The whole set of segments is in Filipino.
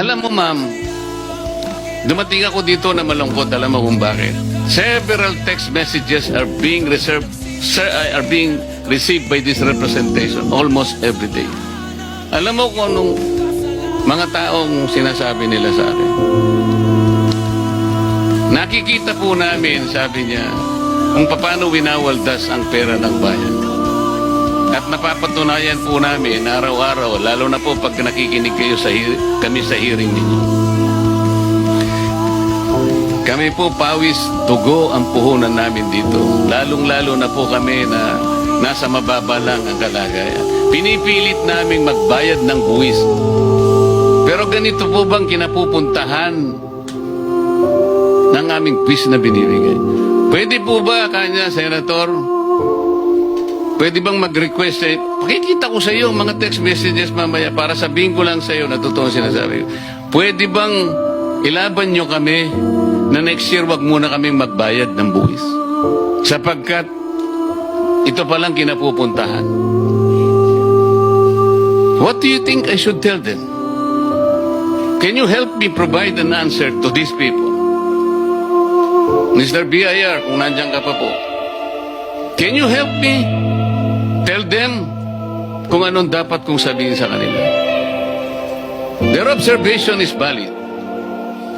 Alam mo, ma'am, dumating ako dito na malungkot. Alam mo kung bakit? Several text messages are being reserved, sir, are being received by this representation almost every day. Alam mo kung anong mga taong sinasabi nila sa akin? Nakikita po namin, sabi niya, kung paano winawaldas ang pera ng bayan. At napapatunayan po namin araw-araw, lalo na po pag nakikinig kayo sa kami sa hearing ninyo. Kami po pawis, dugo ang puhunan namin dito. Lalong-lalo na po kami na nasa mababa lang ang kalagayan. Pinipilit naming magbayad ng buwis. Pero ganito po bang kinapupuntahan ng aming buwis na binibigay? Pwede po ba, kanya, Senator, Pwede bang mag-request eh, pakikita ko sa iyo mga text messages mamaya para sabihin ko lang sa iyo na totoo sinasabi ko. Pwede bang ilaban nyo kami na next year wag muna kaming magbayad ng buwis? Sapagkat ito palang kinapupuntahan. What do you think I should tell them? Can you help me provide an answer to these people? Mr. BIR, kung nandiyan ka pa po. Can you help me tell them kung anong dapat kong sabihin sa kanila? Their observation is valid.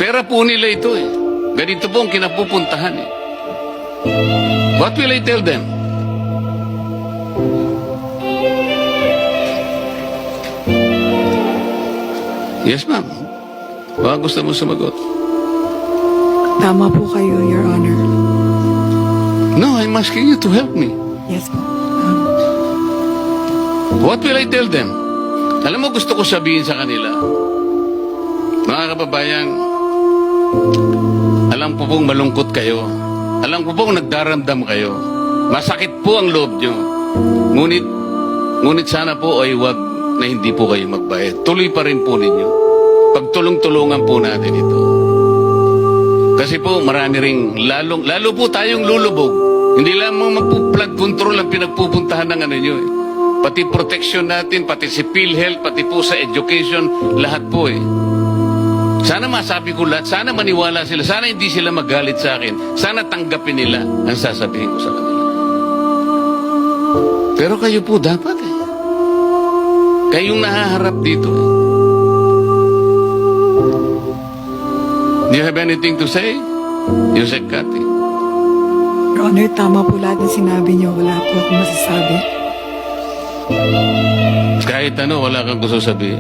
Pera po nila ito eh. Ganito po ang kinapupuntahan eh. What will I tell them? Yes, ma'am. Baka gusto mo sumagot. Tama po kayo, Your Honor. No, I'm asking you to help me. Yes po. What will I tell them? Alam mo, gusto ko sabihin sa kanila. Mga kababayan, alam ko pong malungkot kayo. Alam ko pong nagdaramdam kayo. Masakit po ang loob nyo. Ngunit, ngunit sana po ay wag na hindi po kayo magbayad. Tuloy pa rin po ninyo. Pagtulong-tulungan po natin ito. Kasi po marami ring lalong, lalo po tayong lulubog. Hindi lamang magpo-flood control ang pinagpupuntahan ng ano nyo eh. Pati protection natin, pati si PhilHealth, pati po sa education, lahat po eh. Sana masabi ko lahat, sana maniwala sila, sana hindi sila magalit sa akin, sana tanggapin nila ang sasabihin ko sa kanila. Pero kayo po dapat eh. Kayong nahaharap dito eh. Do you have anything to say? Yusek Kati. Honor, tama po lahat ng sinabi niyo. Wala po akong masasabi kahit ano, wala kang gusto sabihin.